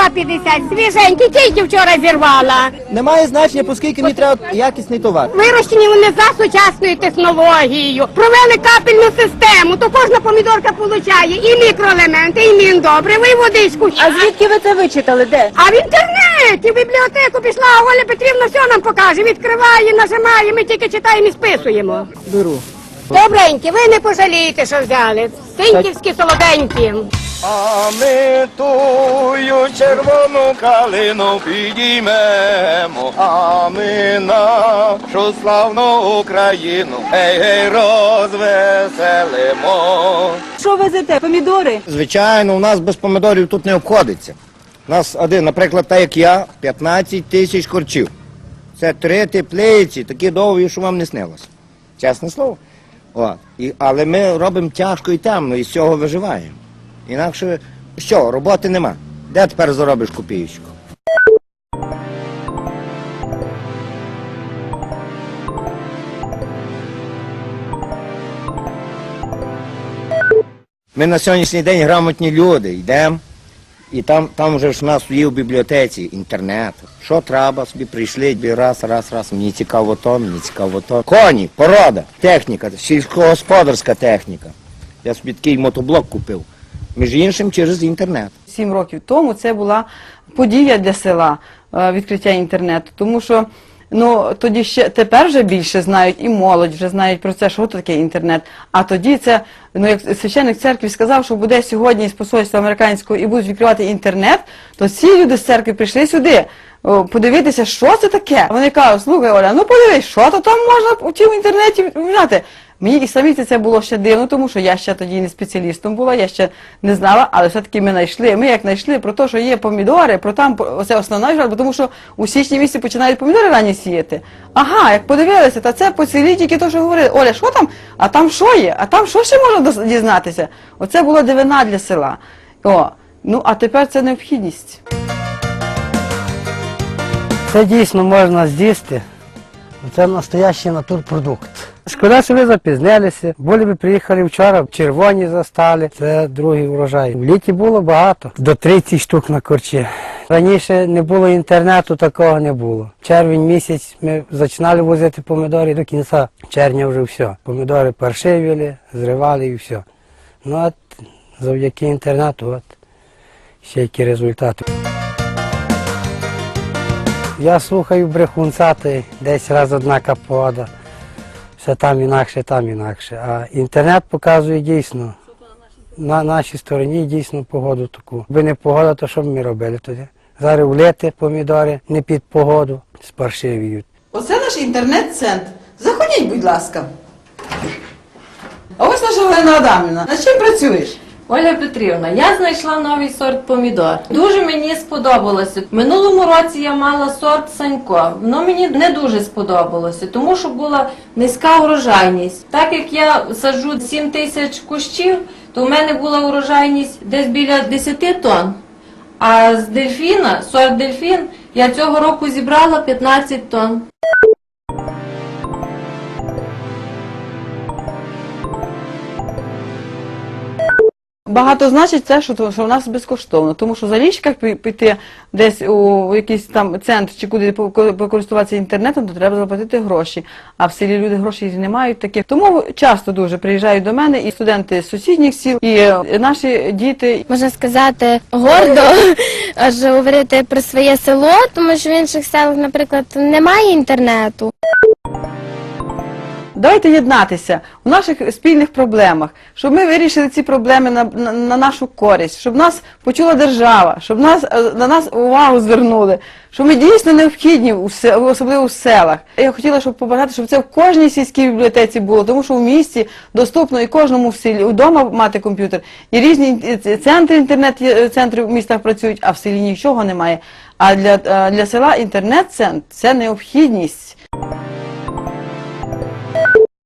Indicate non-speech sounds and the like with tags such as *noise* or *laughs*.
2,50. Свіженькі, тільки вчора зірвала. Немає значення, оскільки мені треба якісний товар. Вирощені вони за сучасною технологією. Провели капельну систему, то кожна помідорка получає і мікроелементи, і міндобриво, і водичку. А звідки ви це вичитали? Де? А в інтернеті, в бібліотеку пішла, а Оля Петрівна все нам покаже. Відкриває, нажимає, ми тільки читаємо і списуємо. Беру. Добренькі, ви не пожалієте, що взяли. Синьківські солоденькі. А ми тую червону калину підіймемо, а ми нашу славну Україну, гей, гей, розвеселимо. Що везете? Помідори? Звичайно, у нас без помідорів тут не обходиться. У нас один, наприклад, так як я, 15 тисяч корчів. Це три теплиці, такі довгі, що вам не снилося. Чесне слово. О, і, але ми робимо тяжко і темно, і з цього виживаємо. Інакше що, роботи нема. Де тепер заробиш копієчку? Ми на сьогоднішній день грамотні люди, йдемо, і там, там вже ж у нас є в бібліотеці інтернет. Що треба, собі прийшли, раз, раз, раз, мені цікаво то, мені цікаво то. Коні, порода, техніка, сільськогосподарська техніка. Я собі такий мотоблок купив. Між іншим через інтернет. Сім років тому це була подія для села е, відкриття інтернету, тому що ну тоді ще тепер вже більше знають і молодь вже знають про це, що таке інтернет. А тоді це ну як священник церкви сказав, що буде сьогодні з посольства американського і будуть відкривати інтернет, то ці люди з церкви прийшли сюди. Подивитися, що це таке. Вони кажуть, слухай, Оля, ну подивись, що то там можна в тім інтернеті взяти. Мені і самі це було ще дивно, тому що я ще тоді не спеціалістом була, я ще не знала, але все-таки ми знайшли. Ми як знайшли про те, що є помідори, про там це основна жаль, тому що у січні місяці починають помідори ранні сіяти. Ага, як подивилися, та це по селі тільки то, що говорили, Оля, що там? А там що є? А там що ще можна дізнатися? Оце була дивина для села. О, ну а тепер це необхідність. Це дійсно можна з'їсти. Це настоящий натурпродукт. Шкода, що ви запізнилися. Були б приїхали вчора, червоні застали. Це другий урожай. В літі було багато, до 30 штук на корчі. Раніше не було інтернету, такого не було. Червень місяць ми починали возити помідори до кінця червня вже все. Помідори паршивіли, зривали і все. Ну от завдяки інтернету, от ще які результати. Я слухаю брехунцати десь раз одна капода. Все там інакше, там інакше. А інтернет показує дійсно. На нашій стороні дійсно погоду таку. Якби не погода, то що б ми робили тоді? Зараз влити помідори не під погоду, спаршивіють. Оце наш інтернет-центр. Заходіть, будь ласка. А ось наша Олена Адамівна. Над чим працюєш? Оля Петрівна, я знайшла новий сорт помідор. Дуже мені сподобалося. Минулому році я мала сорт Санько. Воно мені не дуже сподобалося, тому що була низька урожайність. Так як я саджу 7 тисяч кущів, то в мене була урожайність десь біля 10 тонн. А з дельфіна, сорт дельфін, я цього року зібрала 15 тонн. Багато значить це, що, що в нас безкоштовно, тому що за лічках пі- піти десь у якийсь там центр чи куди по- покористуватися інтернетом, то треба заплатити гроші. А в селі люди грошей не мають таких. Тому часто дуже приїжджають до мене і студенти з сусідніх сіл, і е, наші діти, можна сказати, гордо *laughs* аж говорити про своє село, тому що в інших селах, наприклад, немає інтернету. Давайте єднатися у наших спільних проблемах, щоб ми вирішили ці проблеми на, на, на нашу користь, щоб нас почула держава, щоб нас е, на нас увагу звернули, що ми дійсно необхідні, у се- особливо в селах. Я хотіла, щоб побажати, щоб це в кожній сільській бібліотеці було, тому що в місті доступно і кожному в селі вдома мати комп'ютер. І різні е, центри інтернет-центри в містах працюють, а в селі нічого немає. А для, е, для села інтернет-центр це необхідність.